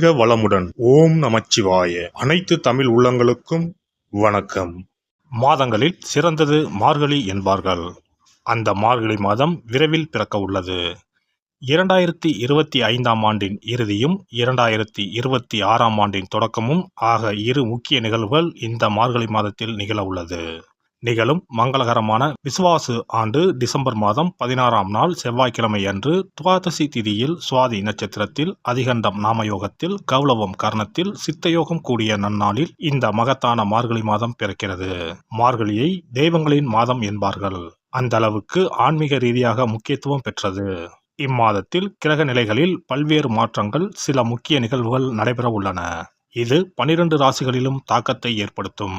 வாழ்க வளமுடன். ஓம் நமச்சிவாய. அனைத்து தமிழ் உள்ளங்களுக்கும் வணக்கம். மாதங்களில் சிறந்தது மார்கழி என்பார்கள். அந்த மார்கழி மாதம் விரைவில் பிறக்க உள்ளது. இரண்டாயிரத்தி இருபத்தி ஐந்தாம் ஆண்டின் இறுதியும் இரண்டாயிரத்தி இருபத்தி ஆறாம் ஆண்டின் தொடக்கமும் ஆக இரு முக்கிய நிகழ்வுகள் இந்த மார்கழி மாதத்தில் நிகழ உள்ளது. நிகழும் மங்களகரமான விசுவாசு ஆண்டு டிசம்பர் மாதம் பதினாறாம் நாள் செவ்வாய்க்கிழமை அன்று துவாதசி திதியில் சுவாதி நட்சத்திரத்தில் அதிகண்டம் நாமயோகத்தில் கௌளவம் கர்ணத்தில் சித்தயோகம் கூடிய நன்னாளில் இந்த மகத்தான மார்கழி மாதம் பிறக்கிறது. மார்கழியை தெய்வங்களின் மாதம் என்பார்கள். அந்த அளவுக்கு ஆன்மீக ரீதியாக முக்கியத்துவம் பெற்றது. இம்மாதத்தில் கிரக நிலைகளில் பல்வேறு மாற்றங்கள் சில முக்கிய நிகழ்வுகள் நடைபெற உள்ளன இது பனிரெண்டு ராசிகளிலும் தாக்கத்தை ஏற்படுத்தும்.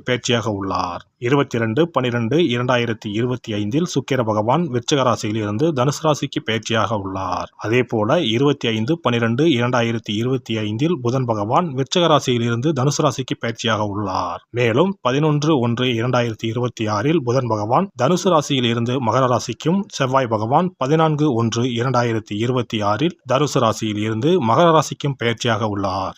பேச்சியாக உள்ளார். இருபத்தி இரண்டு பனிரெண்டு இரண்டாயிரத்தி இருபத்தி ஐந்தில் சுக்கிர பகவான் விருச்சக ராசியில் இருந்து தனுசு ராசிக்கு பேச்சியாக உள்ளார். அதே போல இருபத்தி ஐந்து பனிரெண்டு இரண்டாயிரத்தி இருபத்தி ஐந்தில் புதன் பகவான் விருச்சக ராசியில் இருந்து தனுசு ராசிக்கு பேச்சியாக உள்ளார். மேலும் பதினொன்று ஒன்று இரண்டாயிரத்தி இருபத்தி ஆறில் புதன் பகவான் தனுசு ராசியில் இருந்து மகர ராசிக்கும் செவ்வாய் பகவான் பதினான்கு ஒன்று இரண்டாயிரத்தி இருபத்தி ஆறில் தனுசு ராசியில் இருந்து மகர ராசிக்கும் பயிற்சியாக உள்ளார்.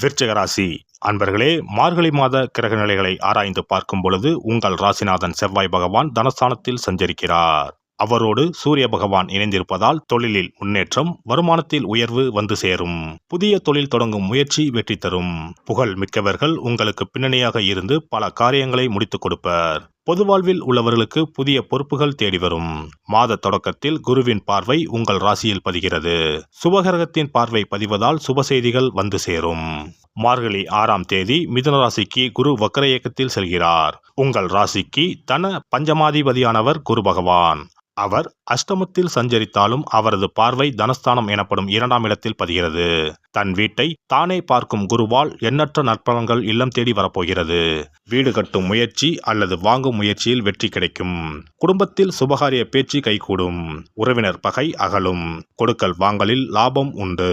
விருச்சிகராசி அன்பர்களே மார்கழி மாத கிரக நிலைகளை ஆராய்ந்து பார்க்கும் பொழுது உங்கள் ராசிநாதன் செவ்வாய் பகவான் தனஸ்தானத்தில் சஞ்சரிக்கிறார். அவரோடு சூரிய பகவான் இணைந்திருப்பதால் தொழிலில் முன்னேற்றம் வருமானத்தில் உயர்வு வந்து சேரும். புதிய தொழில் தொடங்கும் முயற்சி வெற்றி தரும். புகழ் மிக்கவர்கள் உங்களுக்கு பின்னணியாக இருந்து பல காரியங்களை முடித்துக் கொடுப்பர். பொது வாழ்வில் உள்ளவர்களுக்கு புதிய பொறுப்புகள் தேடி வரும். மாத தொடக்கத்தில் குருவின் பார்வை உங்கள் ராசியில் பதிகிறது. சுபகிரகத்தின் பார்வை பதிவதால் சுப செய்திகள் வந்து சேரும். மார்கழி ஆறாம் தேதி மிதுன ராசிக்கு குரு வக்கர இயக்கத்தில் செல்கிறார். உங்கள் ராசிக்கு தன பஞ்சமாதிபதியானவர் குரு பகவான். அவர் அஷ்டமத்தில் சஞ்சரித்தாலும் அவரது பார்வை தனஸ்தானம் எனப்படும் இரண்டாம் இடத்தில் பதிகிறது. தன் வீட்டை தானே பார்க்கும் குருவால் எண்ணற்ற நற்பலன்கள் இல்லம் தேடி வரப்போகிறது. வீடு கட்டும் முயற்சி அல்லது வாங்கும் முயற்சியில் வெற்றி கிடைக்கும். குடும்பத்தில் சுபகாரிய பேச்சு கைகூடும். உறவினர் பகை அகலும். கொடுக்கல் வாங்கலில் லாபம் உண்டு.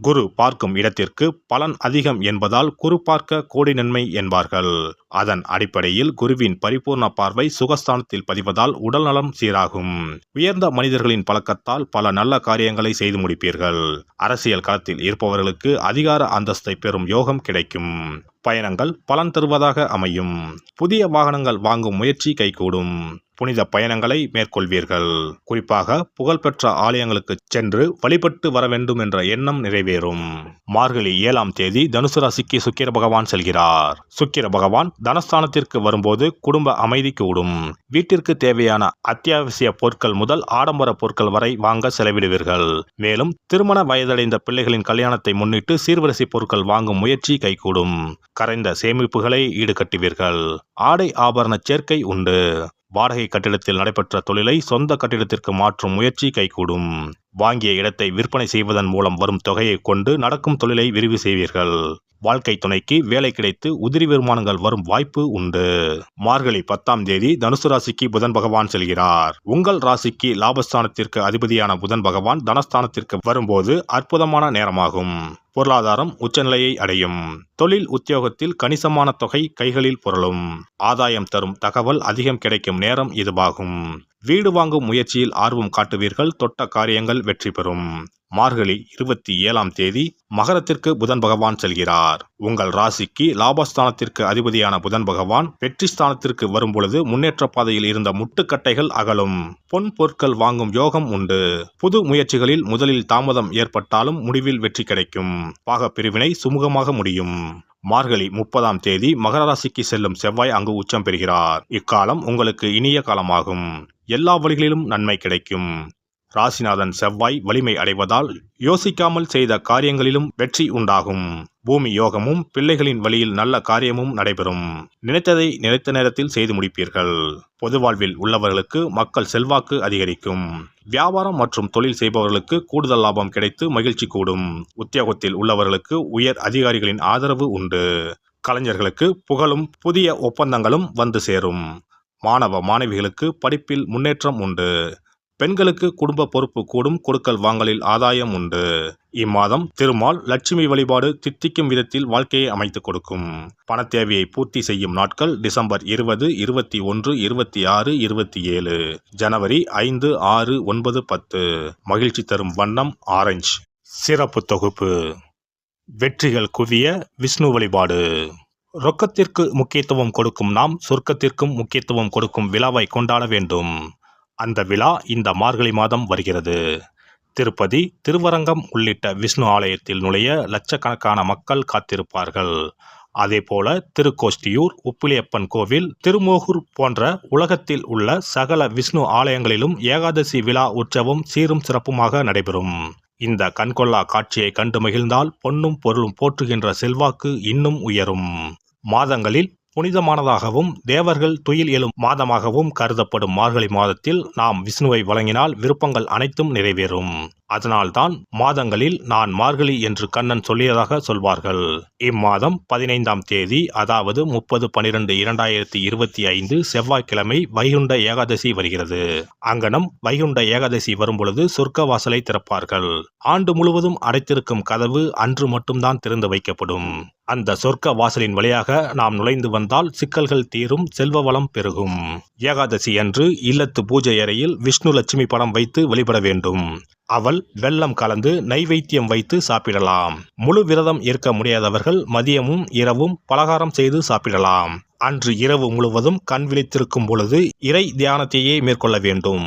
குரு பார்க்கும் இடத்திற்கு பலன் அதிகம் என்பதால் குரு பார்க்க கோடி நன்மை என்பார்கள். அதன் அடிப்படையில் குருவின் பரிபூர்ண பார்வை சுகஸ்தானத்தில் பதிவதால் உடல்நலம் சீராகும். உயர்ந்த மனிதர்களின் பழக்கத்தால் பல நல்ல காரியங்களை செய்து முடிப்பீர்கள். அரசியல் களத்தில் இருப்பவர்களுக்கு அதிகார அந்தஸ்தை பெறும் யோகம் கிடைக்கும். பயணங்கள் பலன் தருவதாக அமையும். புதிய வாகனங்கள் வாங்கும் முயற்சி கைகூடும். புனித பயணங்களை மேற்கொள்வீர்கள். குறிப்பாக புகழ்பெற்ற ஆலயங்களுக்கு சென்று வழிபட்டு வர வேண்டும் என்ற எண்ணம் நிறைவேறும். மார்கழி ஏழாம் தேதி தனுசு ராசிக்கு சுக்கிர பகவான் செல்கிறார். சுக்கிர பகவான் தனஸ்தானத்திற்கு வரும்போது குடும்ப அமைதி கூடும் வீட்டிற்கு தேவையான அத்தியாவசிய பொருட்கள் முதல் ஆடம்பர பொருட்கள் வரை வாங்க செலவிடுவீர்கள். மேலும் திருமண வயதடைந்த பிள்ளைகளின் கல்யாணத்தை முன்னிட்டு சீர்வரிசை பொருட்கள் வாங்கும் முயற்சி கைகூடும். கரைந்த சேமிப்புகளை ஈடுகட்டுவீர்கள். ஆடை ஆபரண சேர்க்கை உண்டு. வாடகை கட்டிடத்தில் நடைபெற்ற தொழிலை சொந்த கட்டிடத்திற்கு மாற்றும் முயற்சி கைகூடும். வாங்கிய இடத்தை விற்பனை செய்வதன் மூலம் வரும் தொகையை கொண்டு நடக்கும் தொழிலை விரிவு செய்வீர்கள். வாழ்க்கை துணைக்கு வேலை கிடைத்து உதிரி வருமானங்கள் வரும் வாய்ப்பு உண்டு. மார்கழி பத்தாம் தேதி தனுசு ராசிக்கு புதன் பகவான் செல்கிறார். உங்கள் ராசிக்கு லாபஸ்தானத்திற்கு அதிபதியான புதன் பகவான் தனஸ்தானத்திற்கு வரும்போது அற்புதமான நேரமாகும். பொருளாதாரம் உச்சநிலையை அடையும். தொழில் உத்தியோகத்தில் கணிசமான தொகை கைகளில் புரளும். ஆதாயம் தரும் தகவல் அதிகம் கிடைக்கும் நேரம் இதுவாகும். வீடு வாங்கும் முயற்சியில் ஆர்வம் காட்டுவீர்கள். தொட்ட காரியங்கள் வெற்றி பெறும். மார்கழி இருபத்தி ஏழாம் தேதி மகரத்திற்கு புதன் பகவான் செல்கிறார். உங்கள் ராசிக்கு லாபஸ்தானத்திற்கு அதிபதியான புதன் பகவான் வெற்றி ஸ்தானத்திற்கு வரும்பொழுது முன்னேற்ற பாதையில் இருந்த முட்டுக்கட்டைகள் அகலும். பொன் பொருட்கள் வாங்கும் யோகம் உண்டு. புது முயற்சிகளில் முதலில் தாமதம் ஏற்பட்டாலும் முடிவில் வெற்றி கிடைக்கும். பாக பிரிவினை சுமூகமாக முடியும். மார்கழி முப்பதாம் தேதி மகர ராசிக்கு செல்லும் செவ்வாய் அங்கு உச்சம் பெறுகிறார். இக்காலம் உங்களுக்கு இனிய காலமாகும். எல்லா வழிகளிலும் நன்மை கிடைக்கும். ராசிநாதன் செவ்வாய் வலிமை அடைவதால் யோசிக்காமல் செய்த காரியங்களிலும் வெற்றி உண்டாகும். பூமி யோகமும் பிள்ளைகளின் வழியில் நல்ல காரியமும் நடைபெறும். நினைத்ததை நினைத்த நேரத்தில் செய்து முடிப்பீர்கள். பொது வாழ்வில் உள்ளவர்களுக்கு மக்கள் செல்வாக்கு அதிகரிக்கும். வியாபாரம் மற்றும் தொழில் செய்பவர்களுக்கு கூடுதல் லாபம் கிடைத்து மகிழ்ச்சி கூடும். உத்தியோகத்தில் உள்ளவர்களுக்கு உயர் அதிகாரிகளின் ஆதரவு உண்டு. கலைஞர்களுக்கு புகழும் புதிய ஒப்பந்தங்களும் வந்து சேரும். மாணவ மாணவிகளுக்கு படிப்பில் முன்னேற்றம் உண்டு. பெண்களுக்கு குடும்ப பொறுப்பு கூடும் கொடுக்கல் வாங்கலில் ஆதாயம் உண்டு. இம்மாதம் திருமால் லட்சுமி வழிபாடு தித்திக்கும் விதத்தில் வாழ்க்கையை அமைத்துக் கொடுக்கும். பணத்தேவையை தேவையை பூர்த்தி செய்யும் நாட்கள் டிசம்பர் இருபது இருபத்தி ஒன்று இருபத்தி ஆறு இருபத்தி ஏழு. ஜனவரி ஐந்து ஆறு ஒன்பது பத்து. மகிழ்ச்சி தரும் வண்ணம் ஆரஞ்சு. சிறப்பு தொகுப்பு. வெற்றிகள் குவிய விஷ்ணு வழிபாடு. ரொக்கத்திற்கு முக்கியத்துவம் கொடுக்கும் நாம் சொர்க்கத்திற்கும் முக்கியத்துவம் கொடுக்கும் விழாவை கொண்டாட வேண்டும். அந்த விழா இந்த மார்கழி மாதம் வருகிறது. திருப்பதி திருவரங்கம் உள்ளிட்ட விஷ்ணு ஆலயத்தில் நுழைய லட்சக்கணக்கான மக்கள் காத்திருப்பார்கள். அதேபோல திருக்கோஷ்டியூர் உப்பிலியப்பன் கோவில் திருமோகூர் போன்ற உலகத்தில் உள்ள சகல விஷ்ணு ஆலயங்களிலும் ஏகாதசி விழா உற்சவம் சீரும் சிறப்புமாக நடைபெறும். இந்த கண்கொள்ளா காட்சியை கண்டு மகிழ்ந்தால் பொன்னும் பொருளும் போற்றுகின்ற செல்வாக்கு இன்னும் உயரும். மாதங்களில் புனிதமானதாகவும் தேவர்கள் துயில் எழும் மாதமாகவும் கருதப்படும் மார்கழி மாதத்தில் நாம் விஷ்ணுவை வழங்கினால் விருப்பங்கள் அனைத்தும் நிறைவேறும். அதனால்தான் மாதங்களில் நான் மார்கழி என்று கண்ணன் சொல்லியதாக சொல்வார்கள். இம்மாதம் பதினைந்தாம் தேதி அதாவது முப்பது பனிரெண்டு இரண்டாயிரத்தி இருபத்தி ஐந்து செவ்வாய்க்கிழமை வைகுண்ட ஏகாதசி வருகிறது. அங்கனம் வைகுண்ட ஏகாதசி வரும்பொழுது சொர்க்க வாசலை திறப்பார்கள். ஆண்டு முழுவதும் அடைத்திருக்கும் கதவு அன்று மட்டும்தான் திறந்து வைக்கப்படும். அந்த சொர்க்க வாசலின் வழியாக நாம் நுழைந்து வந்தால் சிக்கல்கள் தீரும் செல்வ வளம் பெருகும். ஏகாதசி அன்று இல்லத்து பூஜை அறையில் விஷ்ணு லட்சுமி படம் வைத்து வழிபட வேண்டும். அவள் வெல்லம் கலந்து நைவேத்தியம் வைத்து சாப்பிடலாம். முழு விரதம் இருக்க முடியாதவர்கள் மதியமும் இரவும் பலகாரம் செய்து சாப்பிடலாம். அன்று இரவு முழுவதும் கண் விழித்திருக்கும் பொழுது இறை தியானத்தையே மேற்கொள்ள வேண்டும்.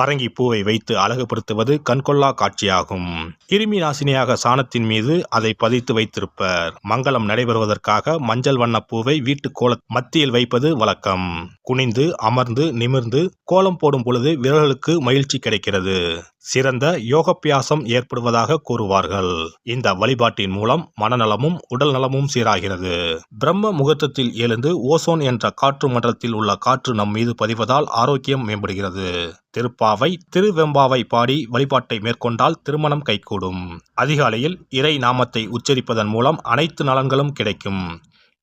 பரங்கி பூவை வைத்து அழகுபடுத்துவது கண்கொள்ளா காட்சியாகும். கிருமி நாசினியாக சாணத்தின் மீது அதை பதித்து வைத்திருப்பர். மங்களம் நடைபெறுவதற்காக மஞ்சள் வண்ண பூவை வீட்டு கோல மத்தியில் வைப்பது வழக்கம். குனிந்து அமர்ந்து நிமிர்ந்து கோலம் போடும் பொழுது விரல்களுக்கு மகிழ்ச்சி கிடைக்கிறது. சிறந்த யோகப்பியாசம் ஏற்படுவதாக கூறுவார்கள். இந்த வழிபாட்டின் மூலம் மனநலமும் உடல் நலமும் சீராகிறது. பிரம்ம முகூர்த்தத்தில் எழுந்து ஓசோன் என்ற காற்று மண்டலத்தில் உள்ள காற்று நம் மீது பதிவதால் ஆரோக்கியம் மேம்படுகிறது. திருப்பாவை திருவெம்பாவை பாடி வழிபாட்டை மேற்கொண்டால் திருமணம் கைகூடும். அதிகாலையில் இறை நாமத்தை உச்சரிப்பதன் மூலம் அனைத்து நலன்களும் கிடைக்கும்.